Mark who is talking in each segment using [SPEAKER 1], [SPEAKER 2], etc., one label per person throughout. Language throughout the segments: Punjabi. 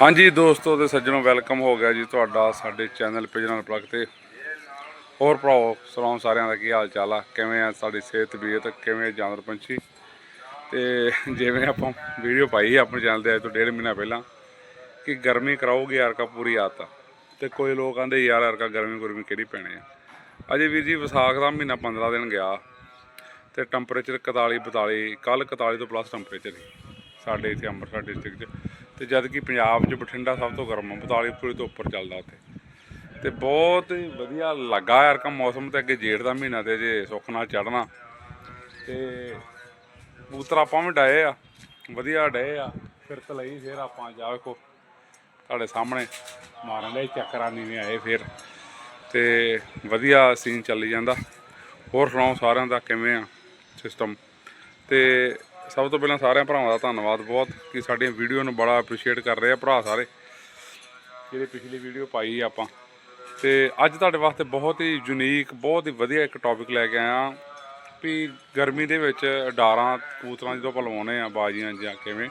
[SPEAKER 1] ਹਾਂਜੀ ਦੋਸਤੋ ਤੇ ਸੱਜਣੋ ਵੈਲਕਮ ਹੋ ਗਿਆ ਜੀ ਤੁਹਾਡਾ ਸਾਡੇ ਚੈਨਲ ਪਿਜਨਲ ਪਲੱਗ ਤੇ। ਹੋਰ ਭਰਾਓ ਸਲਾਮ ਸਾਰਿਆਂ ਦਾ ਕੀ ਹਾਲ ਚਾਲ ਆ? ਕਿਵੇਂ ਆ ਸਾਡੀ ਸਿਹਤ, ਤਬੀਅਤ? ਕਿਵੇਂ ਜਾਨਵਰ ਪੰਛੀ? ਤੇ ਜਿਵੇਂ ਆਪਾਂ ਵੀਡੀਓ ਪਾਈ ਆਪਣੇ ਚੈਨਲ ਤੇ ਅੱਜ ਤੋਂ ਡੇਢ ਮਹੀਨਾ ਪਹਿਲਾਂ ਕਿ ਗਰਮੀ ਕਰਾਉਗੀ ਯਾਰ ਕਾ ਪੂਰੀ ਆਦਤ ਤੇ ਕੋਈ ਲੋਕ ਆਂਦੇ, ਯਾਰ ਯਾਰ ਕਾ ਗਰਮੀ ਗੁਰਮੀ ਕਿਹੜੀ ਪੈਣੀ ਆ? ਅਜੇ ਵੀਰ ਜੀ ਵਿਸਾਖ ਦਾ ਮਹੀਨਾ 15 ਦਿਨ ਗਿਆ ਤੇ ਟੈਂਪਰੇਚਰ 41 42 ਕੱਲ 41 ਤੋਂ ਪਲੱਸ ਟੈਂਪਰੇਚਰ ਸੀ ਸਾਡੇ ਇੱਥੇ ਅੰਮ੍ਰਿਤਸਰ ਡਿਸਟ੍ਰਿਕਟ 'ਚ। ਤੇ ਜਦ ਕਿ ਪੰਜਾਬ 'ਚ ਬਠਿੰਡਾ ਸਭ ਤੋਂ ਗਰਮ ਆ 42 ਪੂਰੀ ਤੋਂ ਉੱਪਰ ਚੱਲਦਾ ਉੱਥੇ। ਤੇ ਬਹੁਤ ਹੀ ਵਧੀਆ ਲੱਗਾ ਯਾਰ ਕਾ ਮੌਸਮ ਤੇ ਅੱਗੇ ਜੇਠ ਦਾ ਮਹੀਨਾ ਤੇ ਜੇ ਸੁੱਖ ਨਾਲ ਚੜਨਾ ਤੇ ਕਬੂਤਰ ਆਪਾਂ ਵੀ ਡਾਏ ਆ, ਵਧੀਆ ਡਏ ਆ, ਫਿਰ ਲਈ ਫਿਰ ਆਪਾਂ ਜਾ ਵੇਖੋ ਤੁਹਾਡੇ ਸਾਹਮਣੇ ਮਾਰਨ ਦੇ ਚੱਕਰਾਂ ਨੀਵੇਂ ਆਏ ਫਿਰ। ਤੇ ਵਧੀਆ ਸੀਨ ਚੱਲੀ ਜਾਂਦਾ। ਹੋਰ ਸੁਣਾਓ ਸਾਰਿਆਂ ਦਾ ਕਿਵੇਂ ਆ ਸਿਸਟਮ ਤੇ ਸਭ ਤੋਂ ਪਹਿਲਾਂ ਸਾਰਿਆਂ ਭਰਾਵਾਂ ਦਾ ਧੰਨਵਾਦ ਬਹੁਤ ਕਿ ਸਾਡੀਆਂ ਵੀਡੀਓ ਨੂੰ ਬੜਾ ਅਪਰੀਸ਼ੀਏਟ ਕਰ ਰਹੇ ਆ ਭਰਾ ਸਾਰੇ ਜਿਹੜੇ ਪਿਛਲੀ ਵੀਡੀਓ ਪਾਈ ਆਪਾਂ। ਤੇ ਅੱਜ ਤੁਹਾਡੇ ਵਾਸਤੇ ਬਹੁਤ ਹੀ ਯੂਨੀਕ ਬਹੁਤ ਹੀ ਵਧੀਆ ਇੱਕ ਟੌਪਿਕ ਲੈ ਕੇ ਆਇਆ ਵੀ ਗਰਮੀ ਦੇ ਵਿੱਚ ਡਾਰਾਂ ਕਬੂਤਰਾਂ ਜਦੋਂ ਆਪਾਂ ਲਵਾਉਨੇ ਆ ਬਾਜੀਆਂ ਜਾਂ ਕਿਵੇਂ,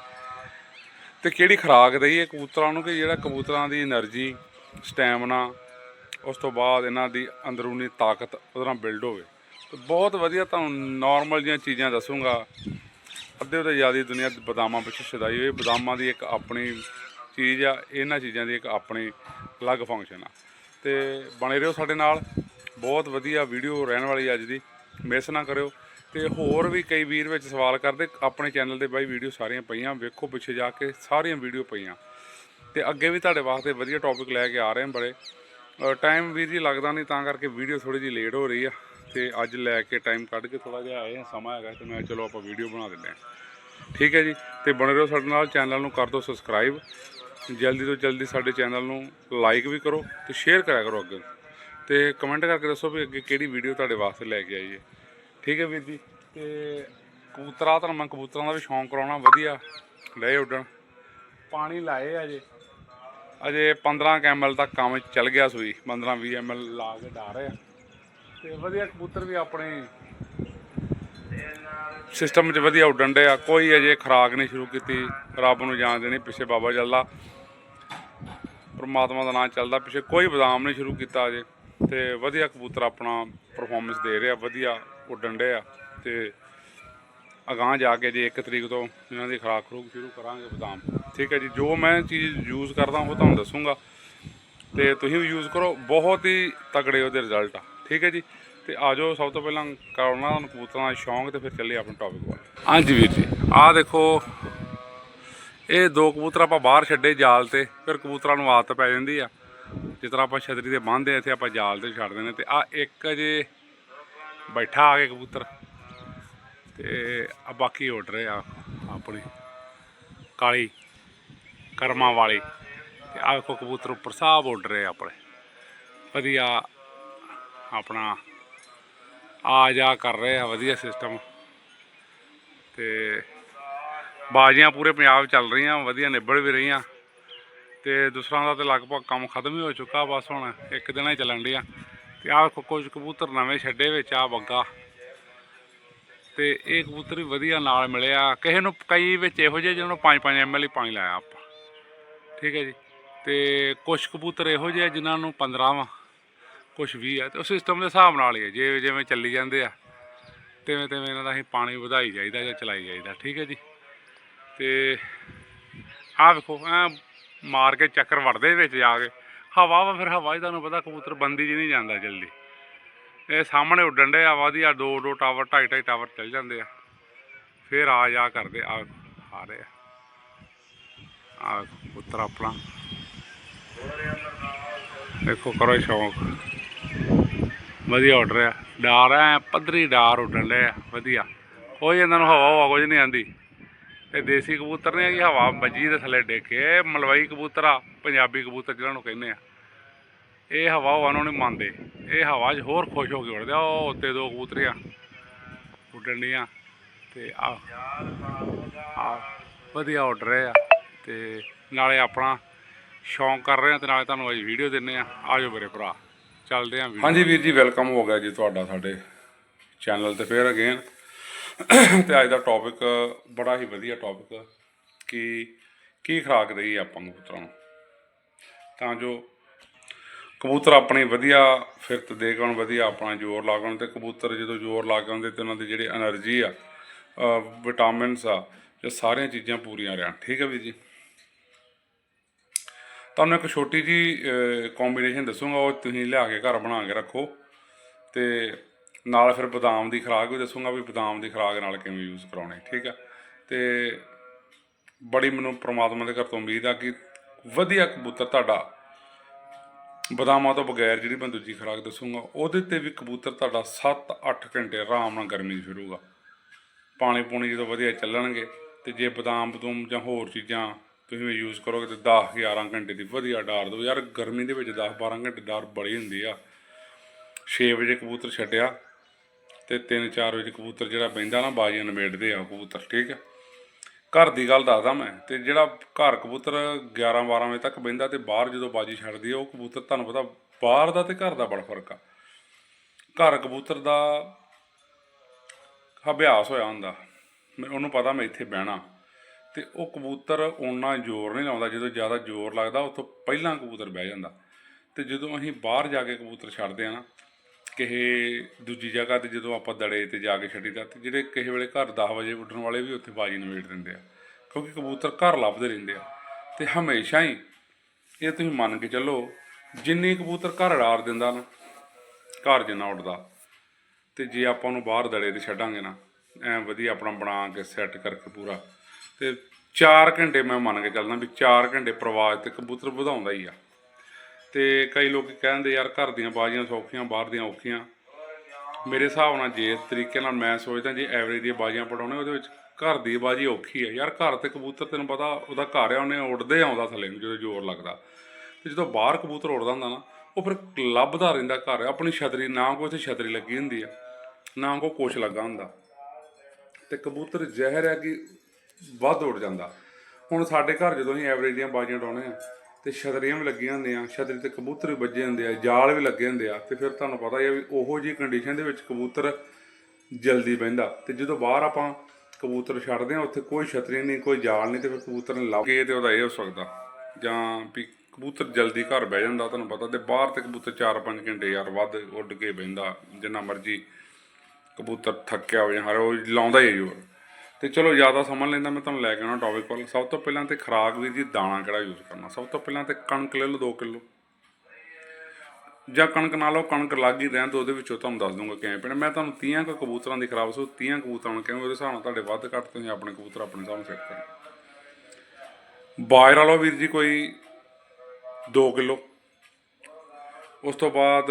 [SPEAKER 1] ਤੇ ਕਿਹੜੀ ਖਰਾਕ ਦਈਏ ਕਬੂਤਰਾਂ ਨੂੰ ਕਿ ਜਿਹੜਾ ਕਬੂਤਰਾਂ ਦੀ એનર્ਜੀ ਸਟੈਮਨਾ ਉਸ ਤੋਂ ਬਾਅਦ ਇਹਨਾਂ ਦੀ ਅੰਦਰੂਨੀ ਤਾਕਤ ਉਹਦੇ ਨਾਲ ਬਿਲਡ ਹੋਵੇ। ਤੇ ਬਹੁਤ ਵਧੀਆ ਤੁਹਾਨੂੰ ਨਾਰਮਲ ਜੀਆਂ ਚੀਜ਼ਾਂ ਦੱਸੂੰਗਾ। ਅੱਧੇ ਤੋਂ ਜ਼ਿਆਦਾ ਦੁਨੀਆ ਬਦਾਮਾਂ ਪਿੱਛੇ ਛਦਾਈ ਹੋਈ ਬਦਾਮਾਂ ਦੀ ਇੱਕ ਆਪਣੀ ਚੀਜ਼ ਆ, ਇਹਨਾਂ ਚੀਜ਼ਾਂ ਦੀ ਇੱਕ ਆਪਣੀ ਅਲੱਗ ਫੰਕਸ਼ਨ ਆ। ਤੇ ਬਣੇ ਰਹੋ ਸਾਡੇ ਨਾਲ। ਬਹੁਤ ਵਧੀਆ ਵੀਡੀਓ ਰਹਿਣ ਵਾਲੀ ਅੱਜ ਦੀ। ਮਿਸ ਨਾ ਕਰਿਓ। ਤੇ ਹੋਰ ਵੀ ਕਈ ਵੀਰ ਵਿੱਚ ਸਵਾਲ ਕਰਦੇ, ਆਪਣੇ ਚੈਨਲ ਤੇ ਬਾਈ ਵੀਡੀਓ ਸਾਰੀਆਂ ਪਈਆਂ। ਵੇਖੋ ਪਿੱਛੇ ਜਾ ਕੇ ਸਾਰੀਆਂ ਵੀਡੀਓ ਪਈਆਂ। ਤੇ ਅੱਗੇ ਵੀ ਤੁਹਾਡੇ ਵਾਸਤੇ ਵਧੀਆ ਟੌਪਿਕ ਲੈ ਕੇ ਆ ਰਹੇ ਹਾਂ ਬੜੇ। ਟਾਈਮ ਵੀਰ ਜੀ ਲੱਗਦਾ ਨਹੀਂ, ਤਾਂ ਕਰਕੇ ਵੀਡੀਓ ਥੋੜੀ ਜਿਹੀ ਲੇਟ ਹੋ ਰਹੀ ਆ। ਤੇ ਅੱਜ ਲੈ ਕੇ ਟਾਈਮ ਕੱਢ ਕੇ ਥੋੜਾ ਜਿਹਾ ਆਏ ਹਾਂ, ਸਮਾਂ ਹੈਗਾ ਤੇ ਮੈਂ ਚਲੋ ਆਪਾਂ ਵੀਡੀਓ ਬਣਾ ਦਿੰਦੇ ਹਾਂ। ਠੀਕ ਹੈ ਜੀ? ਤੇ ਬਣੇ ਰਹੋ ਸਾਡੇ ਨਾਲ ਚੈਨਲ ਨੂੰ ਕਰ ਦਿਓ ਸਬਸਕ੍ਰਾਈਬ ਜਲਦੀ ਤੋਂ ਜਲਦੀ ਸਾਡੇ ਚੈਨਲ ਨੂੰ ਲਾਈਕ ਵੀ ਕਰੋ ਤੇ ਸ਼ੇਅਰ ਕਰਿਆ ਕਰੋ ਅੱਗੇ। ਤੇ ਕਮੈਂਟ ਕਰਕੇ ਦੱਸੋ ਵੀ ਅੱਗੇ ਕਿਹੜੀ ਵੀਡੀਓ ਤੁਹਾਡੇ ਵਾਸਤੇ ਲੈ ਕੇ ਆਈਏ। ਠੀਕ ਹੈ ਵੀਰ ਜੀ? ਤੇ ਕਬੂਤਰਾਂ, ਤੁਹਾਨੂੰ ਮੈਂ ਕਬੂਤਰਾਂ ਦਾ ਵੀ ਸ਼ੌਂਕ ਕਰਾਉਣਾ, ਵਧੀਆ। ਲੈ ਉੱਡਣ। ਪਾਣੀ ਲਾਏ ਆ ਅਜੇ। ਅਜੇ 15 ਐਮਐਲ ਤੱਕ ਕੰਮ ਚੱਲ ਗਿਆ ਸੂਈ। 15 20 ਐਮਐਲ ਲਾ ਕੇ ਡਾ ਰਹੇ ਆ। ਤੇ ਵਧੀਆ ਕਬੂਤਰ ਵੀ ਆਪਣੇ ਸਿਸਟਮ 'ਚ ਵਧੀਆ ਉੱਡਣ ਦੇ ਆ ਕੋਈ ਅਜੇ ਖਰਾਕ ਨਹੀਂ ਸ਼ੁਰੂ ਕੀਤੀ। ਰੱਬ ਨੂੰ ਜਾਣ ਦੇਣੀ ਪਿੱਛੇ ਬਾਬਾ ਚੱਲਦਾ ਪਰਮਾਤਮਾ ਦਾ ਨਾਮ ਚੱਲਦਾ ਪਿੱਛੇ। ਕੋਈ ਬਦਾਮ ਨਹੀਂ ਸ਼ੁਰੂ ਕੀਤਾ ਅਜੇ। ਤੇ ਵਧੀਆ ਕਬੂਤਰ ਆਪਣਾ ਪਰਫਾਰਮੈਂਸ ਦੇ ਰਿਹਾ। ਵਧੀਆ ਉੱਡਣ ਦੇ ਆ ਤੇ ਅਗਾਂਹ ਜਾ ਕੇ ਜੇ 1 ਤਰੀਕ ਤੋਂ ਇਹਨਾਂ ਦੀ ਖਰਾਕ ਖਰੂਕ ਸ਼ੁਰੂ ਕਰਾਂਗੇ ਬਦਾਮ। ਠੀਕ ਹੈ ਜੀ। ਜੋ ਮੈਂ ਚੀਜ਼ ਯੂਜ਼ ਕਰਦਾ, ਉਹ ਤੁਹਾਨੂੰ ਦੱਸੂਗਾ। ਤੇ ਤੁਸੀਂ ਵੀ ਯੂਜ਼ ਕਰੋ। ਬਹੁਤ ਹੀ ਤਕੜੇ ਉਹਦੇ ਰਿਜ਼ਲਟ ਆ। ਠੀਕ ਹੈ ਜੀ। ਤੇ ਆਜੋ ਸਭ ਤੋਂ ਪਹਿਲਾਂ ਕਰਾਉਣਾ ਤੁਹਾਨੂੰ ਕਬੂਤਰਾਂ ਦਾ ਸ਼ੌਂਕ ਤੇ ਫਿਰ ਚੱਲੇ ਆਪਣੇ ਟੌਪਿਕ ਵੱਲ। ਹਾਂਜੀ ਵੀਰ ਜੀ ਆਹ ਦੇਖੋ, ਇਹ ਦੋ ਕਬੂਤਰ ਆਪਾਂ ਬਾਹਰ ਛੱਡੇ ਜਾਲ ਤੇ, ਫਿਰ ਕਬੂਤਰਾਂ ਨੂੰ ਆਦਤ ਪੈ ਜਾਂਦੀ ਆ। ਜਿਸ ਤਰ੍ਹਾਂ ਆਪਾਂ ਛਤਰੀ ਤੇ ਬੰਨ੍ਹਦੇ ਆ ਇੱਥੇ ਆਪਾਂ ਜਾਲ ਤੇ ਛੱਡ ਦਿੰਦੇ ਤੇ ਆ ਇੱਕ ਜੇ ਬੈਠਾ ਆ ਕੇ ਕਬੂਤਰ। ਤੇ ਆ ਬਾਕੀ ਉੱਡ ਰਹੇ ਆ ਆਪਣੀ ਕਾਲੀ ਕਰਮਾਂ ਵਾਲੀ। ਤੇ ਆ ਵੇਖੋ ਕਬੂਤਰ ਉੱਪਰ ਸਾਬ ਉੱਡ ਰਹੇ ਆ ਆਪਣੇ। ਵਧੀਆ ਆਪਣਾ ਆ ਜਾ ਕਰ ਰਹੇ ਆ, ਵਧੀਆ ਸਿਸਟਮ ਤੇ ਬਾਜ਼ੀਆਂ ਪੂਰੇ ਪੰਜਾਬ ਚੱਲ ਰਹੀਆਂ, ਵਧੀਆ ਨਿਬੜ ਵੀ ਰਹੀਆਂ। ਤੇ ਦੂਸਰਾ ਦਾ ਤੇ ਲਗਭਗ ਕੰਮ ਖਤਮ ਹੀ ਹੋ ਚੁੱਕਾ, ਬਸ ਹੁਣ ਇੱਕ ਦਿਨ ਹੀ ਚੱਲਣ ਡਿਆ। ਤੇ ਆਹ ਵੇਖੋ ਕੁਝ ਕਬੂਤਰ ਨਵੇਂ ਛੱਡੇ ਵਿੱਚ ਆ ਬੱਗਾ। ਤੇ ਇਹ ਕਬੂਤਰ ਵੀ ਵਧੀਆ ਨਾਲ ਮਿਲਿਆ। ਕਿਸੇ ਨੂੰ ਕਈ ਵਿੱਚ ਇਹੋ ਜਿਹੇ, ਜਿਹਨਾਂ ਨੂੰ 5-5 ਐਮਐਲ ਹੀ ਪਾਣੀ ਲਾਇਆ ਆਪਾਂ। ਠੀਕ ਹੈ ਜੀ। ਤੇ ਕੁਝ ਕਬੂਤਰ ਇਹੋ ਜਿਹੇ ਆ ਜਿਨ੍ਹਾਂ ਨੂੰ 15 ਵਾ ਕੁਝ ਵੀ ਆ, ਤੇ ਉਹ ਸਿਸਟਮ ਦੇ ਹਿਸਾਬ ਨਾਲ ਹੀ ਹੈ ਜਿਵੇਂ ਜਿਵੇਂ ਚੱਲੀ ਜਾਂਦੇ ਆ। ਤਿਵੇਂ ਤਿਵੇਂ ਇਹਨਾਂ ਦਾ ਅਸੀਂ ਪਾਣੀ ਵਧਾਈ ਜਾਈਦਾ ਜਾਂ ਚਲਾਈ ਜਾਈਦਾ, ਠੀਕ ਹੈ ਜੀ? ਤੇ ਆਹ ਵੇਖੋ, ਐ ਮਾਰ ਕੇ ਚੱਕਰ ਵੜਦੇ ਵਿੱਚ ਜਾ ਕੇ। ਹਵਾ ਵਾ ਫਿਰ ਹਵਾ ਹੀ ਤੁਹਾਨੂੰ ਪਤਾ ਕਬੂਤਰ ਬੰਦੀ 'ਚ ਨਹੀਂ ਜਾਂਦਾ ਜਲਦੀ। ਇਹ ਸਾਹਮਣੇ ਉੱਡਣ ਦੇ ਆ, ਦੋ ਦੋ ਟਾਵਰ, ਢਾਈ ਢਾਈ ਟਾਵਰ ਚੱਲ ਜਾਂਦੇ ਆ। ਫਿਰ ਆ ਜਾ ਕਰਦੇ, ਆ ਆ ਰਹੇ ਆ। ਆ ਪੁੱਤਰ ਆਪਣਾ। ਦੇਖੋ ਕਰੋ ਸ਼ੌਂਕ। ਵਧੀਆ ਉੱਡ ਰਿਹਾ। ਡਾਰ ਐ, ਪੱਧਰੀ ਡਾਰ ਉੱਡਣ ਡਿਆ, ਵਧੀਆ। ਕੋਈ ਇਹਨਾਂ ਨੂੰ ਹਵਾ ਹਵਾ ਕੁਝ ਨਹੀਂ ਆਂਦੀ। ਇਹ ਦੇਸੀ ਕਬੂਤਰ ਨੇ ਜੀ, ਹਵਾ ਵੱਜੀ ਦੇ ਥੱਲੇ ਡਿੱਗ ਕੇ ਮਲਵਈ ਕਬੂਤਰ ਆ, ਪੰਜਾਬੀ ਕਬੂਤਰ ਜਿਹਨਾਂ ਨੂੰ ਕਹਿੰਦੇ ਆ। ਇਹ ਹਵਾ ਹਵਾ ਨੂੰ ਨਹੀਂ ਮੰਨਦੇ। ਇਹ ਹਵਾ 'ਚ ਹੋਰ ਖੁਸ਼ ਹੋ ਕੇ ਉੱਡਦੇ ਆ, ਉਹ ਉੱਤੇ ਦੋ ਕਬੂਤਰੀਆਂ ਉੱਡਣ ਡੀਆਂ ਤੇ ਆ ਆ ਵਧੀਆ ਉੱਡ ਰਹੇ ਆ। ਤੇ ਨਾਲੇ ਆਪਣਾ ਸ਼ੌਂਕ ਕਰ ਰਹੇ ਆ, ਤੇ ਨਾਲੇ ਤੁਹਾਨੂੰ ਅੱਜ ਵੀਡੀਓ ਦਿੰਨੇ ਆ। ਆਜੋ ਮੇਰੇ ਭਰਾ। ਚੱਲਦੇ ਆਂ ਹਾਂਜੀ ਵੀਰ ਜੀ ਵੈਲਕਮ ਹੋ ਗਿਆ ਜੀ ਤੁਹਾਡਾ ਸਾਡੇ ਚੈਨਲ ਤੇ ਫੇਰ ਅਗੇਨ ਤੇ ਅੱਜ ਦਾ ਟੌਪਿਕ ਬੜਾ ਹੀ ਵਧੀਆ ਟੌਪਿਕ ਕਿ ਕੀ ਖਰਾਕ ਰਹੀ ਆਪਾਂ ਕਬੂਤਰਾਂ ਨੂੰ। ਤਾਂ ਜੋ ਕਬੂਤਰ ਆਪਣੇ ਵਧੀਆ ਫਿਰਤ ਦੇ ਗਣ ਵਧੀਆ ਆਪਣਾ ਜ਼ੋਰ ਲਾਗਣ ਤੇ ਕਬੂਤਰ ਜਦੋਂ ਜ਼ੋਰ ਲਾਗਣਦੇ ਤੇ ਉਹਨਾਂ ਦੀ ਜਿਹੜੀ એનર્ਜੀ ਆ ਵਿਟਾਮਿਨਸ ਆ ਜੋ ਸਾਰੀਆਂ ਚੀਜ਼ਾਂ ਪੂਰੀਆਂ ਰਹਿਣ। ਠੀਕ ਹੈ ਵੀਰ ਜੀ? ਤੁਹਾਨੂੰ ਇੱਕ ਛੋਟੀ ਜੀ ਕੰਬੀਨੇਸ਼ਨ ਦੱਸੂਗਾ, ਉਹ ਤੁਸੀਂ ਲਿਆ ਕੇ ਘਰ ਬਣਾ ਕੇ ਰੱਖੋ। ਤੇ ਨਾਲ ਫਿਰ ਬਦਾਮ ਦੀ ਖੁਰਾਕ ਵੀ ਦੱਸੂਗਾ ਵੀ ਬਦਾਮ ਦੀ ਖੁਰਾਕ ਨਾਲ ਕਿਵੇਂ ਯੂਜ਼ ਕਰਾਉਣੇ, ਠੀਕ ਆ? ਤੇ ਬੜੀ ਮੈਨੂੰ ਪ੍ਰਮਾਤਮਾ ਦੇ ਘਰ ਤੋਂ ਉਮੀਦ ਆ ਕਿ ਵਧੀਆ ਕਬੂਤਰ ਤੁਹਾਡਾ, ਬਦਾਮਾਂ ਤੋਂ ਬਗੈਰ ਜਿਹੜੀ ਮੈਂ ਦੂਜੀ ਖੁਰਾਕ ਦੱਸੂਗਾ, ਉਹਦੇ ਤੇ ਵੀ ਕਬੂਤਰ ਤੁਹਾਡਾ 7-8 ਘੰਟੇ ਆਰਾਮ ਨਾਲ ਗਰਮੀ 'ਚ ਫਿਰੂਗਾ। ਪਾਣੀ ਪੂਣੀ ਜਦੋਂ ਵਧੀਆ ਚੱਲਣਗੇ, ਤੇ ਜੇ ਬਦਾਮ ਬਦੂਮ ਜਾਂ ਹੋਰ ਚੀਜ਼ਾਂ ਤੁਸੀਂ ਯੂਜ਼ ਕਰੋਗੇ ਤੇ 10 11 ਘੰਟੇ ਦੀ ਵਧੀਆ ਡਾਰ ਦਿਓ। ਯਾਰ ਗਰਮੀ ਦੇ ਵਿੱਚ 10 12 ਘੰਟੇ ਡਾਰ ਬੜੀ ਹੁੰਦੀ ਆ। 6 ਵਜੇ ਕਬੂਤਰ ਛੱਡਿਆ ਤੇ 3 4 ਵਜੇ ਕਬੂਤਰ ਜਿਹੜਾ ਬੈਂਦਾ ਨਾ, ਬਾਜ਼ੀਆਂ ਨਿਬੇੜਦੇ ਆ ਉਹ ਕਬੂਤਰ, ਠੀਕ ਹੈ ਘਰ ਦੀ ਗੱਲ ਦੱਸਦਾ ਮੈਂ ਤੇ ਜਿਹੜਾ ਘਰ ਕਬੂਤਰ 11 12 ਵਜੇ ਤੱਕ ਬੈਂਦਾ ਤੇ ਬਾਹਰ ਜਦੋਂ ਬਾਜੀ ਛੱਡਦੀ ਆ, ਉਹ ਕਬੂਤਰ ਤੁਹਾਨੂੰ ਪਤਾ ਬਾਹਰ ਦਾ ਤੇ ਘਰ ਦਾ ਬੜਾ ਫ਼ਰਕ ਆ। ਘਰ ਕਬੂਤਰ ਦਾ ਅਭਿਆਸ ਹੋਇਆ ਹੁੰਦਾ। ਮੈਂ, ਉਹਨੂੰ ਪਤਾ ਮੈਂ ਇੱਥੇ ਬਹਿਣਾ। ਤੇ ਉਹ ਕਬੂਤਰ ਓਨਾ ਜ਼ੋਰ ਨਹੀਂ ਲਾਉਂਦਾ, ਜਦੋਂ ਜ਼ਿਆਦਾ ਜ਼ੋਰ ਲੱਗਦਾ ਉਸ ਤੋਂ ਪਹਿਲਾਂ ਕਬੂਤਰ ਬਹਿ ਜਾਂਦਾ। ਤੇ ਜਦੋਂ ਅਸੀਂ ਬਾਹਰ ਜਾ ਕੇ ਕਬੂਤਰ ਛੱਡਦੇ ਆ ਨਾ ਕਿਸੇ ਦੂਜੀ ਜਗ੍ਹਾ ਤੇ ਜਦੋਂ ਆਪਾਂ ਦੜੇ ਤੇ ਜਾ ਕੇ ਛੱਡੀਦਾ, ਤੇ ਜਿਹੜੇ ਕਿਸੇ ਵੇਲੇ ਘਰ 10 ਵਜੇ ਉੱਡਣ ਵਾਲੇ ਵੀ ਉੱਥੇ ਬਾਜੀ ਨਵੇੜ ਦਿੰਦੇ ਆ, ਕਿਉਂਕਿ ਕਬੂਤਰ ਘਰ ਲੱਭਦੇ ਰਹਿੰਦੇ ਆ। ਤੇ ਹਮੇਸ਼ਾ ਹੀ ਇਹ ਤੁਸੀਂ ਮੰਨ ਕੇ ਚੱਲੋ, ਜਿੰਨੇ ਕਬੂਤਰ ਘਰ ਰਾਰ ਦਿੰਦਾ ਨਾ, ਘਰ ਜਿੰਨਾ ਉੱਡਦਾ। ਤੇ ਜੇ ਆਪਾਂ ਉਹਨੂੰ ਬਾਹਰ ਦੜੇ ਤੇ ਛੱਡਾਂਗੇ ਨਾ, ਐ ਵਧੀਆ ਆਪਣਾ ਬਣਾ ਕੇ ਸੈੱਟ ਕਰਕੇ ਪੂਰਾ ਤੇ 4 ਘੰਟੇ ਮੈਂ ਮੰਨ ਕੇ ਚੱਲਦਾ ਵੀ 4 ਘੰਟੇ ਪ੍ਰਵਾਜ ਤੇ ਕਬੂਤਰ ਵਧਾਉਂਦਾ ਹੀ ਆ। ਤੇ ਕਈ ਲੋਕ ਕਹਿੰਦੇ ਯਾਰ ਘਰ ਦੀਆਂ ਬਾਜ਼ੀਆਂ ਸੌਖੀਆਂ, ਬਾਹਰ ਦੀਆਂ ਔਖੀਆਂ। ਮੇਰੇ ਹਿਸਾਬ ਨਾਲ ਜੇ ਇਸ ਤਰੀਕੇ ਨਾਲ ਮੈਂ ਸੋਚਦਾ ਜੇ ਐਵਰੇਜ ਦੀਆਂ ਬਾਜ਼ੀਆਂ ਪੜਾਉਣੇ ਉਹਦੇ ਵਿੱਚ ਘਰ ਦੀ ਬਾਜ਼ੀ ਔਖੀ ਹੈ ਯਾਰ ਘਰ ਤੇ ਕਬੂਤਰ ਤੈਨੂੰ ਪਤਾ, ਉਹਦਾ ਘਰ ਆ, ਉਹਨੇ ਉੱਡਦੇ ਆਉਂਦਾ ਥੱਲੇ ਨੂੰ ਜਦੋਂ ਜ਼ੋਰ ਲੱਗਦਾ। ਤੇ ਜਦੋਂ ਬਾਹਰ ਕਬੂਤਰ ਉੱਡਦਾ ਹੁੰਦਾ ਨਾ, ਉਹ ਫਿਰ ਲੱਭਦਾ ਰਹਿੰਦਾ ਘਰ, ਆਪਣੀ ਛਤਰੀ, ਨਾ ਕੋਈ ਉੱਥੇ ਛਤਰੀ ਲੱਗੀ ਹੁੰਦੀ ਆ, ਨਾ ਕੋਈ ਕੁਛ ਲੱਗਾ ਹੁੰਦਾ। ਤੇ ਕਬੂਤਰ ਜ਼ਹਿਰ ਹੈ ਕਿ ਵੱਧ ਉੱਡ ਜਾਂਦਾ। ਹੁਣ ਸਾਡੇ ਘਰ ਜਦੋਂ ਅਸੀਂ ਐਵਰੇਜ ਦੀਆਂ ਬਾਜ਼ੀਆਂ ਡਾਉਣੇ ਆ, ਤੇ ਛਤਰੀਆਂ ਵੀ ਲੱਗੀਆਂ ਹੁੰਦੀਆਂ, ਛਤਰੀ ਤੇ ਕਬੂਤਰ ਵੀ ਵੱਜੇ ਹੁੰਦੇ ਆ, ਜਾਲ ਵੀ ਲੱਗੇ ਹੁੰਦੇ ਆ, ਤੇ ਫਿਰ ਤੁਹਾਨੂੰ ਪਤਾ ਹੀ ਆ ਵੀ ਉਹੋ ਜੀ ਕੰਡੀਸ਼ਨ ਦੇ ਵਿੱਚ ਕਬੂਤਰ ਜਲਦੀ ਬਹਿੰਦਾ। ਤੇ ਜਦੋਂ ਬਾਹਰ ਆਪਾਂ ਕਬੂਤਰ ਛੱਡਦੇ ਆ, ਉੱਥੇ ਕੋਈ ਛਤਰੀ ਨਹੀਂ, ਕੋਈ ਜਾਲ ਨਹੀਂ, ਤੇ ਫਿਰ ਕਬੂਤਰ ਨੇ ਲੱਗ ਗਏ ਤੇ ਉਹਦਾ ਇਹ ਹੋ ਸਕਦਾ। ਜਾਂ ਵੀ ਕਬੂਤਰ ਜਲਦੀ ਘਰ ਬਹਿ ਜਾਂਦਾ, ਤੁਹਾਨੂੰ ਪਤਾ, ਤੇ ਬਾਹਰ ਤੇ ਕਬੂਤਰ 4-5 ਘੰਟੇ ਯਾਰ ਵੱਧ ਉੱਡ ਕੇ ਬਹਿੰਦਾ, ਜਿੰਨਾ ਮਰਜ਼ੀ ਕਬੂਤਰ ਥੱਕਿਆ ਹੋ ਜਾਂ ਹਰ, ਉਹ ਲਾਉਂਦਾ ਹੀ ਜ਼ੋਰ ਤੇ ਚਲੋ ਜ਼ਿਆਦਾ ਸਮਾਂ ਲੈਂਦਾ, ਮੈਂ ਤੁਹਾਨੂੰ ਲੈ ਕੇ ਆਉਣਾ ਟੌਪਿਕ ਵੱਲ। ਸਭ ਤੋਂ ਪਹਿਲਾਂ ਤੇ ਖਰਾਕ ਵੀ ਜੀ ਦਾਣਾ ਕਿਹੜਾ ਯੂਜ਼ ਕਰਨਾ? ਸਭ ਤੋਂ ਪਹਿਲਾਂ ਤੇ ਕਣਕ ਲੈ ਲਓ 2 ਕਿਲੋ। ਜਾਂ ਕਣਕ ਨਾਲ ਉਹ ਕਣਕ ਲੱਗ ਹੀ ਰਹਿਣ ਤੋਂ ਉਹਦੇ ਵਿੱਚੋਂ ਤੁਹਾਨੂੰ ਦੱਸ ਦੂੰਗਾ ਕਿਵੇਂ ਪੈਣਾ। ਮੈਂ ਤੁਹਾਨੂੰ 30 ਕੁ ਕਬੂਤਰਾਂ ਦੀ ਖਰਾਬ ਸੋ 30 ਕਬੂਤਰਾਂ ਨੂੰ ਕਿਵੇਂ, ਉਹਦੇ ਹਿਸਾਬ ਨਾਲ ਤੁਹਾਡੇ ਵੱਧ ਘੱਟ ਤੁਸੀਂ ਆਪਣੇ ਕਬੂਤਰ ਆਪਣੇ ਹਿਸਾਬ ਨਾਲ ਸੈੱਟ ਕਰੋ। ਬਾਇਰ ਵਾਲੋ ਵੀਰ ਜੀ ਕੋਈ 2 ਕਿਲੋ। ਉਸ ਤੋਂ ਬਾਅਦ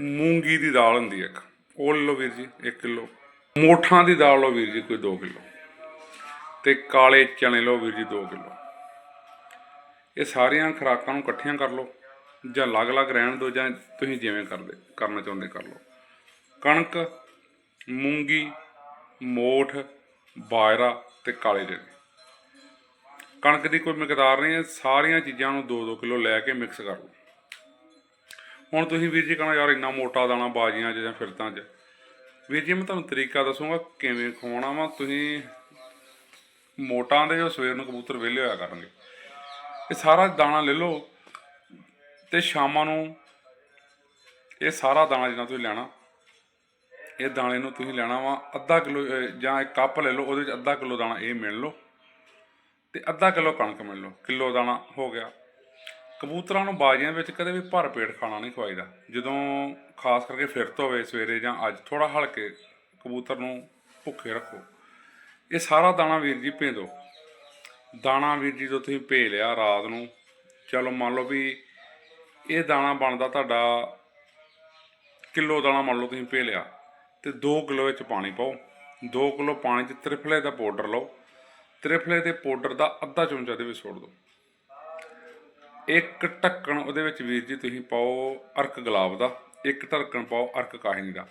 [SPEAKER 1] ਮੂੰਗੀ ਦੀ ਦਾਲ ਹੁੰਦੀ ਹੈ ਇੱਕ। ਉਹ ਲੈ ਲਓ ਵੀਰ ਜੀ 1 ਕਿਲੋ। ਮੋਠਾਂ ਦੀ ਦਾਲ ਲਓ ਵੀਰ ਜੀ ਕੋਈ 2 ਕਿਲੋ ਤੇ ਕਾਲੇ ਚਣੇ ਲਓ ਵੀਰ ਜੀ 2 ਕਿਲੋ। ਇਹ ਸਾਰੀਆਂ ਖੁਰਾਕਾਂ ਨੂੰ ਇਕੱਠੀਆਂ ਕਰ ਲਓ ਜਾਂ ਅਲੱਗ-ਅਲੱਗ ਰਹਿਣ ਦਿਓ ਜਾਂ ਤੁਸੀਂ ਜਿਵੇਂ ਕਰਦੇ, ਕਰਨਾ ਚਾਹੁੰਦੇ ਕਰ ਲਓ। ਕਣਕ, ਮੂੰਗੀ, ਮੋਠ, ਬਾਜਰਾ ਤੇ ਕਾਲੇ ਚਨੇ। ਕਣਕ ਦੀ ਕੋਈ ਮਿਕਦਾਰ ਨਹੀਂ ਹੈ, ਸਾਰੀਆਂ ਚੀਜ਼ਾਂ ਨੂੰ 2-2 ਕਿਲੋ ਲੈ ਕੇ ਮਿਕਸ ਕਰ ਲਓ। ਹੁਣ ਤੁਸੀਂ ਵੀਰ ਜੀ ਕਹਣਾ ਯਾਰ ਇੰਨਾ ਮੋਟਾ ਦਾਣਾ ਬਾਜੀਆਂ 'ਚ ਜਾਂ ਫਿਰਤਾਂ 'ਚ ਵੀਰ ਜੀ, ਮੈਂ ਤੁਹਾਨੂੰ ਤਰੀਕਾ ਦੱਸੂਗਾ ਕਿਵੇਂ ਖਵਾਉਣਾ ਵਾ। ਤੁਸੀਂ ਮੋਟਾਂ ਦੇ ਜੋ ਸਵੇਰ ਨੂੰ ਕਬੂਤਰ ਵਿਹਲੇ ਹੋਇਆ ਕਰਨਗੇ। ਇਹ ਸਾਰਾ ਦਾਣਾ ਲੈ ਲਓ ਤੇ ਸ਼ਾਮਾਂ ਨੂੰ ਇਹ ਸਾਰਾ ਦਾਣਾ ਜਿੰਨਾ ਤੁਸੀਂ ਲੈਣਾ, ਇਹ ਦਾਣੇ ਨੂੰ ਤੁਸੀਂ ਲੈਣਾ ਵਾ। ਅੱਧਾ ਕਿਲੋ ਜਾਂ ਇੱਕ ਕੱਪ ਲੈ ਲਓ, ਉਹਦੇ ਵਿੱਚ ਅੱਧਾ ਕਿਲੋ ਦਾਣਾ ਇਹ ਮਿਲ ਲਓ ਤੇ ਅੱਧਾ ਕਿਲੋ ਕਣਕ ਮਿਲ ਲਓ। ਕਿਲੋ ਦਾਣਾ ਹੋ ਗਿਆ। ਕਬੂਤਰਾਂ ਨੂੰ ਬਾਜ਼ੀਆਂ ਵਿੱਚ ਕਦੇ ਵੀ ਭਰ ਪੇਟ ਖਾਣਾ ਨਹੀਂ ਖਵਾਈਦਾ। ਜਦੋਂ ਖਾਸ ਕਰਕੇ ਫਿਰਤ ਹੋਵੇ ਸਵੇਰੇ ਜਾਂ ਅੱਜ ਥੋੜਾ ਹਲਕੇ ਕਬੂਤਰ ਨੂੰ ਭੁੱਖੇ ਰੱਖੋ। ਇਹ ਸਾਰਾ ਦਾਣਾ ਵੀਰ ਜੀ ਭੇ ਦਿਓ ਦਾਣਾ ਵੀਰ ਜੀ ਜਦੋਂ ਤੁਸੀਂ ਭੇ ਲਿਆ ਰਾਤ ਨੂੰ, ਚਲੋ ਮੰਨ ਲਓ ਵੀ ਇਹ ਦਾਣਾ ਬਣਦਾ ਤੁਹਾਡਾ ਕਿਲੋ ਦਾਣਾ ਮੰਨ ਲਓ ਤੁਸੀਂ ਭੇ ਲਿਆ, ਤੇ 2 ਕਿਲੋ ਵਿੱਚ ਪਾਣੀ ਪਾਓ। 2 ਕਿਲੋ ਪਾਣੀ 'ਚ ਤ੍ਰਿਫਲੇ ਦਾ ਪਾਊਡਰ ਲਓ। ਤ੍ਰਿਫਲੇ ਦੇ ਪਾਊਡਰ ਦਾ ਅੱਧਾ ਚਮਚਾ ਦੇ ਵਿੱਚ ਸੁੱਟ ਦਿਓ। ਇੱਕ ਢੱਕਣ ਉਹਦੇ ਵਿੱਚ ਵੀਰ ਜੀ ਤੁਸੀਂ ਪਾਓ ਅਰਕ ਗੁਲਾਬ ਦਾ, ਇੱਕ ਢੱਕਣ ਪਾਓ ਅਰਕ ਕਾਹਿਨੀ ਦਾ।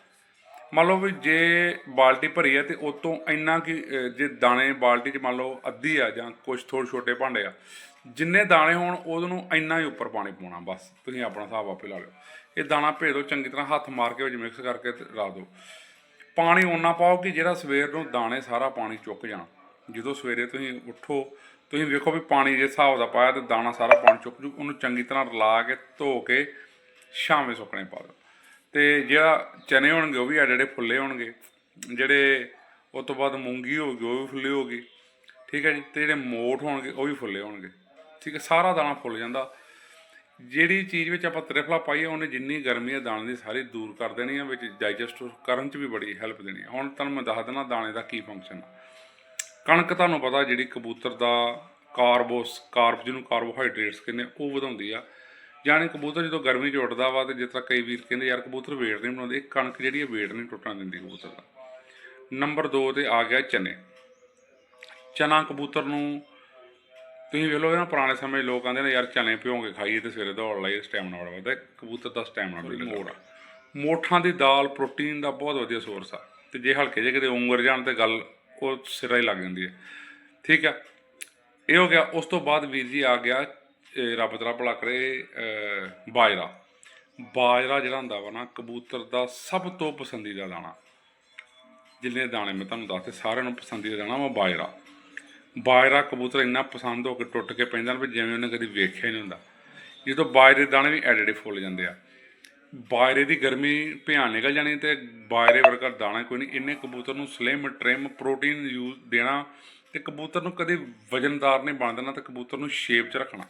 [SPEAKER 1] ਮੰਨ ਲਓ ਵੀ ਜੇ ਬਾਲਟੀ ਭਰੀ ਹੈ ਤੇ ਉਤੋਂ ਇੰਨਾ ਕਿ ਜੇ ਦਾਣੇ ਬਾਲਟੀ 'ਚ ਮੰਨ ਲਓ ਅੱਧੀ ਆ ਜਾਂ ਕੁਝ ਥੋੜੇ ਛੋਟੇ ਭਾਂਡੇ ਆ, ਜਿੰਨੇ ਦਾਣੇ ਹੋਣ ਉਹਨੂੰ ਇੰਨਾ ਹੀ ਉੱਪਰ ਪਾਣੀ ਪਾਉਣਾ ਬਸ। ਤੁਸੀਂ ਆਪਣਾ ਹਿਸਾਬ ਆਪੇ ਲਾ ਲਿਓ। ਇਹ ਦਾਣਾ ਭੇਜ ਦਿਓ ਚੰਗੀ ਤਰ੍ਹਾਂ ਹੱਥ ਮਾਰ ਕੇ ਵਿੱਚ ਮਿਕਸ ਕਰਕੇ ਲਾ ਦਿਓ। ਪਾਣੀ ਓਨਾ ਪਾਓ ਕਿ ਜਿਹੜਾ ਸਵੇਰ ਨੂੰ ਦਾਣੇ ਸਾਰਾ ਪਾਣੀ ਚੁੱਕ ਜਾਣ। ਜਦੋਂ ਸਵੇਰੇ ਤੁਸੀਂ ਉੱਠੋ ਤੁਸੀਂ ਵੇਖੋ ਵੀ ਪਾਣੀ ਜੇ ਹਿਸਾਬ ਦਾ ਪਾਇਆ ਤੇ ਦਾਣਾ ਸਾਰਾ ਪਾਣੀ ਚੁੱਕ ਜੂ, ਉਹਨੂੰ ਚੰਗੀ ਤਰ੍ਹਾਂ ਰਲਾ ਕੇ ਧੋ ਕੇ ਸ਼ਾਮੇ ਸੁੱਕਣੇ ਪਾ ਦਿਓ। ਤੇ ਜਿਹੜਾ ਚਨੇ ਹੋਣਗੇ, ਉਹ ਵੀ ਐਡੇ ਐਡੇ ਫੁੱਲੇ ਹੋਣਗੇ। ਜਿਹੜੇ ਉਸ ਤੋਂ ਬਾਅਦ ਮੂੰਗੀ ਹੋ ਗਈ, ਉਹ ਵੀ ਫੁੱਲੀ ਹੋ ਗਈ। ਠੀਕ ਹੈ ਜੀ? ਤੇ ਜਿਹੜੇ ਮੋਠ ਹੋਣਗੇ, ਉਹ ਵੀ ਫੁੱਲੇ ਹੋਣਗੇ। ਠੀਕ ਹੈ? ਸਾਰਾ ਦਾਣਾ ਫੁੱਲ ਜਾਂਦਾ। ਜਿਹੜੀ ਚੀਜ਼ ਵਿੱਚ ਆਪਾਂ ਤ੍ਰਿਫਲਾ ਪਾਈਏ ਉਹਨੇ ਜਿੰਨੀ ਗਰਮੀ ਹੈ ਦਾਣੇ ਦੀ ਸਾਰੀ ਦੂਰ ਕਰ ਦੇਣੀ ਹੈ ਵਿੱਚ ਡਾਈਜੈਸਟ ਕਰਨ 'ਚ ਵੀ ਬੜੀ ਹੈਲਪ ਦੇਣੀ ਹੈ ਹੁਣ ਤੁਹਾਨੂੰ ਮੈਂ ਦੱਸ ਦਿੰਦਾ, ਦਾਣੇ ਦਾ ਕੀ ਫੰਕਸ਼ਨ ਹੈ ਕਣਕ ਤੁਹਾਨੂੰ ਪਤਾ ਜਿਹੜੀ ਕਬੂਤਰ ਦਾ ਕਾਰਬੋਸ ਕਾਰਬ ਜਿਹਨੂੰ ਕਾਰਬੋਹਾਈਡਰੇਟਸ ਕਹਿੰਦੇ ਆ, ਉਹ ਵਧਾਉਂਦੀ ਆ। ਯਾਨੀ ਕਬੂਤਰ ਜਦੋਂ ਗਰਮੀ 'ਚ ਉੱਡਦਾ ਵਾ ਤੇ ਜਿਸ ਤਰ੍ਹਾਂ ਕਈ ਵੀਰ ਕਹਿੰਦੇ ਯਾਰ ਕਬੂਤਰ ਵੇਟ ਨਹੀਂ ਬਣਾਉਂਦੇ ਇਹ ਕਣਕ ਜਿਹੜੀ ਹੈ ਵੇਟ ਨਹੀਂ ਟੁੱਟਣ ਦਿੰਦੀ ਕਬੂਤਰ ਦਾ। ਨੰਬਰ 2 ਤੇ ਆ ਗਿਆ ਚਨੇ। ਚਨਾ ਕਬੂਤਰ ਨੂੰ ਤੁਸੀਂ ਵੇਖ ਲਓ ਨਾ ਪੁਰਾਣੇ ਸਮੇਂ ਲੋਕ ਕਹਿੰਦੇ ਨੇ ਯਾਰ ਚਨੇ ਭਿਉਂ ਕੇ ਖਾਈਏ ਤੇ ਸਵੇਰੇ ਦੌੜ ਲਾਈਏ ਸਟੈਮਿਨਾ ਵਧਦਾ ਕਬੂਤਰ ਦਾ ਸਟੈਮਿਨਾ ਬੜੀ ਮੋੜ ਆ। ਮੋਠਾਂ ਦੀ ਦਾਲ ਪ੍ਰੋਟੀਨ ਦਾ ਬਹੁਤ ਵਧੀਆ ਸੋਰਸ ਆ। ਤੇ ਜੇ ਹਲਕੇ ਜਿਹੇ ਕਿਤੇ ਉਂਗਰ ਜਾਣ ਤੇ ਗੱਲ ਉਹ ਸਿਰਾ ਹੀ ਲੱਗ ਜਾਂਦੀ ਹੈ। ਠੀਕ ਹੈ। ਇਹ ਹੋ ਗਿਆ। ਉਸ ਤੋਂ ਬਾਅਦ ਵੀਰ ਜੀ ਆ ਗਿਆ ਰੱਬ ਤੇਰਾ ਭਲਾ ਕਰੇ ਬਾਜਰਾ। ਬਾਜਰਾ ਜਿਹੜਾ ਹੁੰਦਾ ਵਾ ਨਾ, ਕਬੂਤਰ ਦਾ ਸਭ ਤੋਂ ਪਸੰਦੀਦਾ ਦਾਣਾ। ਜਿੰਨੇ ਦਾਣੇ ਮੈਂ ਤੁਹਾਨੂੰ ਦੱਸਦੇ ਸਾਰਿਆਂ ਨੂੰ ਪਸੰਦੀਦਾ ਦਾਣਾ ਵਾ ਬਾਜਰਾ। ਬਾਜਰਾ ਕਬੂਤਰ ਇੰਨਾ ਪਸੰਦ ਹੋ ਕੇ ਟੁੱਟ ਕੇ ਪੈਂਦਾ ਨਾ, ਵੀ ਜਿਵੇਂ ਉਹਨੇ ਕਦੀ ਵੇਖਿਆ ਹੀ ਨਹੀਂ ਹੁੰਦਾ। ਜਦੋਂ ਬਾਜਰੇ ਦਾਣੇ ਵੀ ਐਡੇਡੇ ਫੁੱਲ ਜਾਂਦੇ ਆ। ਬਾਜਰੇ ਦੀ ਗਰਮੀ ਭਿਆਨ ਨਿਕਲ ਜਾਣੀ ਤੇ ਬਾਜਰੇ ਵਰਗਾ ਦਾਣਾ ਕੋਈ ਨਹੀਂ। ਇੰਨੇ ਕਬੂਤਰ ਨੂੰ ਸਲਿਮ ਟ੍ਰਿਮ ਪ੍ਰੋਟੀਨ ਯੂਜ਼ ਦੇਣਾ ਤੇ ਕਬੂਤਰ ਨੂੰ ਕਦੇ ਵਜਨਦਾਰ ਨਹੀਂ ਬਣ ਦੇਣਾ ਤੇ ਕਬੂਤਰ ਨੂੰ ਸ਼ੇਪ 'ਚ ਰੱਖਣਾ।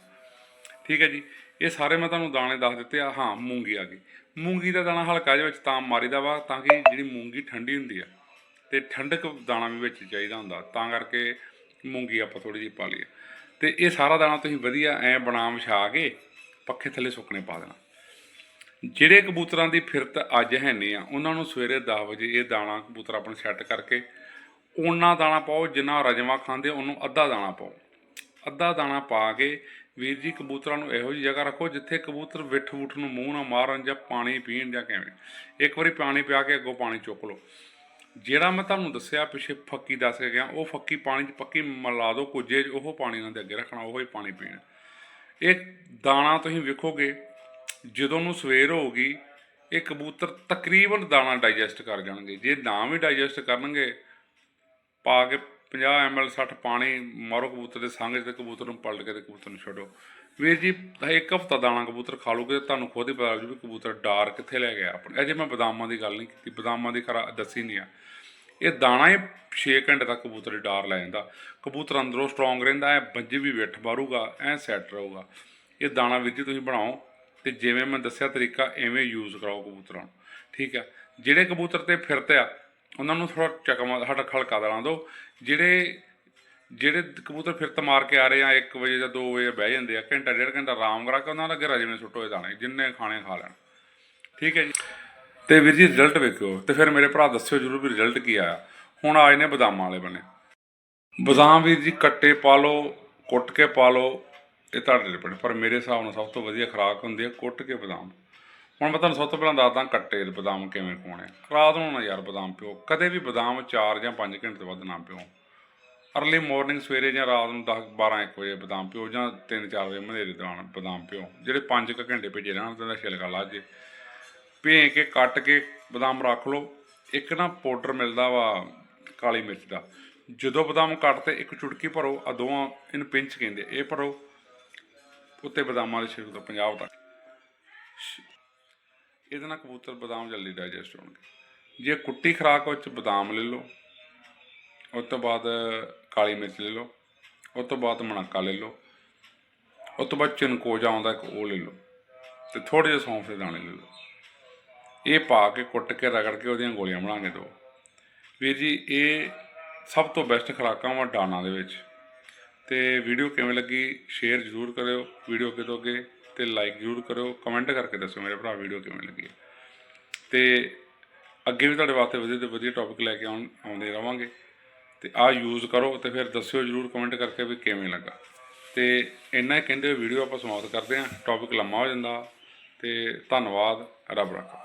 [SPEAKER 1] ਠੀਕ ਹੈ ਜੀ? ਇਹ ਸਾਰੇ ਮੈਂ ਤੁਹਾਨੂੰ ਦਾਣੇ ਦੱਸ ਦਿੱਤੇ ਆ। ਹਾਂ, ਮੂੰਗੀ ਆ ਗਈ। ਮੂੰਗੀ ਦਾ ਦਾਣਾ ਹਲਕਾ ਜਿਹਾ ਵਿੱਚ ਤਾਂ ਮਾਰੀਦਾ ਵਾ ਤਾਂ ਕਿ ਜਿਹੜੀ ਮੂੰਗੀ ਠੰਡੀ ਹੁੰਦੀ ਆ ਤੇ ਠੰਡਕ ਦਾਣਾ ਵੀ ਵਿੱਚ ਚਾਹੀਦਾ ਹੁੰਦਾ। ਤਾਂ ਕਰਕੇ ਮੂੰਗੀ ਆਪਾਂ ਥੋੜੀ ਜਿਹੀ ਪਾ ਲਈਏ ਤੇ ਇਹ ਸਾਰਾ ਦਾਣਾ ਤੁਸੀਂ ਵਧੀਆ ਐ ਬਣਾ ਵਿਛਾ ਕੇ ਪੱਖੇ ਥੱਲੇ ਸੁੱਕਣੇ ਪਾ ਦੇਣਾ। ਜਿਹੜੇ ਕਬੂਤਰਾਂ ਦੀ ਫਿਰਤ ਅੱਜ ਹੈ ਨਹੀਂ ਆ, ਉਹਨਾਂ ਨੂੰ ਸਵੇਰੇ 10 ਵਜੇ ਇਹ ਦਾਣਾ ਕਬੂਤਰ ਆਪਣੇ ਸੈੱਟ ਕਰਕੇ ਉਹਨਾਂ ਦਾਣਾ ਪਾਓ ਜਿੰਨਾ ਰਜਵਾ ਖਾਂਦੇ ਉਹਨੂੰ ਅੱਧਾ ਦਾਣਾ ਪਾਓ। ਅੱਧਾ ਦਾਣਾ ਪਾ ਕੇ ਵੀਰ ਜੀ ਕਬੂਤਰਾਂ ਨੂੰ ਇਹੋ ਜਿਹੀ ਜਗ੍ਹਾ ਰੱਖੋ ਜਿੱਥੇ ਕਬੂਤਰ ਵਿੱਠ ਵੁੱਠ ਨੂੰ ਮੂੰਹ ਨਾ ਮਾਰਨ ਜਾਂ ਪਾਣੀ ਪੀਣ ਜਾਂ ਕਿਵੇਂ। ਇੱਕ ਵਾਰੀ ਪਾਣੀ ਪਿਆ ਕੇ ਅੱਗੋਂ ਪਾਣੀ ਚੁੱਕ ਲਓ। ਜਿਹੜਾ ਮੈਂ ਤੁਹਾਨੂੰ ਦੱਸਿਆ ਪਿਛੇ ਫੱਕੀ ਦੱਸ ਕੇ ਗਿਆ, ਉਹ ਫੱਕੀ ਪਾਣੀ 'ਚ ਪੱਕੀ ਮਿਲਾ ਦਿਓ ਕੁਝੇ 'ਚ, ਉਹ ਪਾਣੀ ਉਹਨਾਂ ਦੇ ਅੱਗੇ ਰੱਖਣਾ, ਉਹ ਹੀ ਪਾਣੀ ਪੀਣ। ਇਹ ਦਾਣਾ ਤੁਸੀਂ ਵੇਖੋਗੇ ਜਦੋਂ ਨੂੰ ਸਵੇਰ ਹੋਊਗੀ, ਇਹ ਕਬੂਤਰ ਤਕਰੀਬਨ ਦਾਣਾ ਡਾਈਜੈਸਟ ਕਰ ਜਾਣਗੇ। ਜੇ ਨਾ ਵੀ ਡਾਈਜੈਸਟ ਕਰਨਗੇ, ਪਾ ਕੇ 50 ml 60 ਪਾਣੀ ਮਾਰੋ ਕਬੂਤਰ ਦੇ ਸੰਗ 'ਚ ਤੇ ਕਬੂਤਰ ਨੂੰ ਪਲਟ ਕੇ ਤੇ ਕਬੂਤਰ ਨੂੰ ਛੱਡੋ। ਵੀਰ ਜੀ, ਇੱਕ ਹਫਤਾ ਦਾਣਾ ਕਬੂਤਰ ਖਾ ਲੂਗੇ ਤੇ ਤੁਹਾਨੂੰ ਖੁਦ ਹੀ ਪਤਾ ਲੱਗ ਜੂ ਵੀ ਕਬੂਤਰ ਡਾਰ ਕਿੱਥੇ ਲੈ ਗਿਆ ਆਪਣੇ। ਅਜੇ ਮੈਂ ਬਦਾਮਾਂ ਦੀ ਗੱਲ ਨਹੀਂ ਕੀਤੀ, ਬਦਾਮਾਂ ਦੀ ਖਰਾ ਦੱਸੀ ਨਹੀਂ ਆ। ਇਹ ਦਾਣਾ ਹੀ 6 ਘੰਟੇ ਤੱਕ ਕਬੂਤਰ ਡਾਰ ਲੈ ਜਾਂਦਾ। ਕਬੂਤਰ ਅੰਦਰੋਂ ਸਟਰੋਂਗ ਰਹਿੰਦਾ ਹੈ ਬੱਜੇ ਵੀ ਵਿੱਠ ਮਾਰੂਗਾ, ਐ ਸੈੱਟ ਰਹੂਗਾ। ਇਹ ਦਾਣਾ ਵੀਰ ਜੀ ਤੁਸੀਂ ਬਣਾਓ। ਤੇ ਜਿਵੇਂ ਮੈਂ ਦੱਸਿਆ ਤਰੀਕਾ ਐਵੇਂ ਯੂਜ਼ ਕਰਾਓ ਕਬੂਤਰਾਂ ਨੂੰ, ਠੀਕ ਆ ਜਿਹੜੇ ਕਬੂਤਰ ਤੇ ਫਿਰਤੇ ਆ, ਉਹਨਾਂ ਨੂੰ ਥੋੜਾ ਚਕਮਾ ਹਟ ਖਲਕਾ ਦੇਣਾ ਦਿਓ। ਜਿਹੜੇ ਜਿਹੜੇ ਕਬੂਤਰ ਫਿਰਤ ਮਾਰ ਕੇ ਆ ਰਹੇ ਆ 1 ਵਜੇ ਜਾਂ 2 ਵਜੇ ਬਹਿ ਜਾਂਦੇ ਆ, ਘੰਟਾ, ਡੇਢ ਘੰਟਾ ਆਰਾਮ ਕਰਾ ਕੇ ਉਹਨਾਂ ਦਾ ਘਰ ਜਿਵੇਂ ਸੁੱਟੋ ਇਹ ਦਾਣੇ ਜਿੰਨੇ ਖਾਣੇ ਖਾ ਲੈਣ। ਠੀਕ ਹੈ ਜੀ? ਤੇ ਵੀਰ ਜੀ ਰਿਜ਼ਲਟ ਵੇਖਿਓ, ਤੇ ਫਿਰ ਮੇਰੇ ਭਰਾ ਦੱਸਿਓ ਜਰੂਰ ਵੀ ਰਿਜ਼ਲਟ ਕੀ ਆਇਆ। ਹੁਣ ਆਏ ਨੇ ਬਦਾਮਾਂ ਵਾਲੇ ਬਣੇ। ਬਦਾਮ ਵੀਰ ਜੀ ਕੱਟੇ ਪਾ ਲਓ, ਕੁੱਟ ਕੇ ਪਾ ਲਓ ਇਹ ਤੁਹਾਡੇ ਡਿਪੈਂਡ ਪਰ ਮੇਰੇ ਹਿਸਾਬ ਨਾਲ ਸਭ ਤੋਂ ਵਧੀਆ ਖੁਰਾਕ ਹੁੰਦੀ ਹੈ ਕੁੱਟ ਕੇ ਬਦਾਮ। ਹੁਣ ਮੈਂ ਤੁਹਾਨੂੰ ਸਭ ਤੋਂ ਪਹਿਲਾਂ ਦੱਸਦਾ ਕੱਟੇ ਬਦਾਮ ਕਿਵੇਂ ਖਵਾਉਣੇ ਆ। ਰਾਤ ਨੂੰ ਨਾ ਯਾਰ ਬਦਾਮ ਪਿਓ। ਕਦੇ ਵੀ ਬਦਾਮ 4 ਜਾਂ 5 ਘੰਟੇ ਤੋਂ ਵੱਧ ਨਾ ਪਿਓ। ਅਰਲੀ ਮਾਰਨਿੰਗ ਸਵੇਰੇ ਜਾਂ ਰਾਤ ਨੂੰ 10 12 1 ਵਜੇ ਬਦਾਮ ਪਿਓ ਜਾਂ 3-4 ਵਜੇ ਮਧੇਰੇ ਦੌਰਾਨ ਬਦਾਮ ਪਿਓ। ਜਿਹੜੇ 5 ਕੁ ਘੰਟੇ ਭੇਜੇ ਰਹਿਣ ਤੇ ਦਾ ਛਿਲਕਾ ਲਾ ਜੇ ਭੇ ਕੇ, ਕੱਟ ਕੇ ਬਦਾਮ ਰੱਖ ਲਓ। ਇੱਕ ਨਾ ਪਾਊਡਰ ਮਿਲਦਾ ਵਾ ਕਾਲੀ ਮਿਰਚ ਦਾ। ਜਦੋਂ ਬਦਾਮ ਕੱਟ ਤੇ ਇੱਕ ਚੁਟਕੀ ਭਰੋ ਆ ਦੋਵਾਂ ਇਹਨੂੰ ਪਿੰਚ ਕਹਿੰਦੇ, ਇਹ ਭਰੋ। ਉੱਤੇ ਬਦਾਮਾਂ ਦੇ ਛਿਲਕੇ ਤੋਂ 50 ਤੱਕ। ਇਹਦੇ ਨਾਲ ਕਬੂਤਰ ਬਦਾਮ ਜਲਦੀ ਡਾਈਜੈਸਟ ਹੋਣਗੇ। ਜੇ ਕੁੱਟੀ ਖਰਾਕ ਵਿੱਚ ਬਦਾਮ ਲੈ ਲਓ, ਉਸ ਤੋਂ ਬਾਅਦ ਕਾਲੀ ਮਿਰਚ ਲੈ ਲਓ, ਉਸ ਤੋਂ ਬਾਅਦ ਮਣਾਕਾ ਲੈ ਲਓ, ਉਸ ਤੋਂ ਬਾਅਦ ਚਨਕੋਜਾ ਆਉਂਦਾ, ਇੱਕ ਉਹ ਲੈ ਲਓ ਤੇ ਥੋੜੇ ਜਿਹੇ ਸੌਂਫ ਦੇ ਦਾਣੇ ਲੈ ਲਓ। ਇਹ ਪਾ ਕੇ, ਕੁੱਟ ਕੇ, ਰਗੜ ਕੇ ਉਹਦੀਆਂ ਗੋਲੀਆਂ ਬਣਾ ਕੇ ਦਿਓ ਵੀਰ ਜੀ, ਇਹ ਸਭ ਤੋਂ ਬੈਸਟ ਖੁਰਾਕਾਂ ਵਾ ਡਾਨਾ ਦੇ ਵਿੱਚ। ਤੇ ਵੀਡੀਓ ਕਿਵੇਂ ਲੱਗੀ ਸ਼ੇਅਰ ਜ਼ਰੂਰ ਕਰਿਓ ਵੀਡੀਓ ਅੱਗੇ ਤੋਂ ਅੱਗੇ ਤੇ ਲਾਈਕ ਜ਼ਰੂਰ ਕਰਿਓ ਕਮੈਂਟ ਕਰਕੇ ਦੱਸੋ ਮੇਰੇ ਭਰਾ ਵੀਡੀਓ ਕਿਵੇਂ ਲੱਗੀ ਹੈ। ਤੇ ਅੱਗੇ ਵੀ ਤੁਹਾਡੇ ਵਾਸਤੇ ਵਧੀਆ ਤੋਂ ਵਧੀਆ ਟੌਪਿਕ ਲੈ ਕੇ ਆਉਣ, ਆਉਂਦੇ ਰਵਾਂਗੇ। ਤੇ ਆਹ ਯੂਜ਼ ਕਰੋ ਤੇ ਫਿਰ ਦੱਸਿਓ ਜਰੂਰ ਕਮੈਂਟ ਕਰਕੇ ਵੀ ਕਿਵੇਂ ਲੱਗਾ। ਤੇ ਇੰਨਾ ਹੀ ਕਹਿੰਦੇ ਵੀਡੀਓ ਆਪਾਂ ਸਮਾਪਤ ਕਰਦੇ ਹਾਂ ਟੌਪਿਕ ਲੰਮਾ ਹੋ ਜਾਂਦਾ। ਤੇ ਧੰਨਵਾਦ, ਰੱਬ ਰੱਖਾ।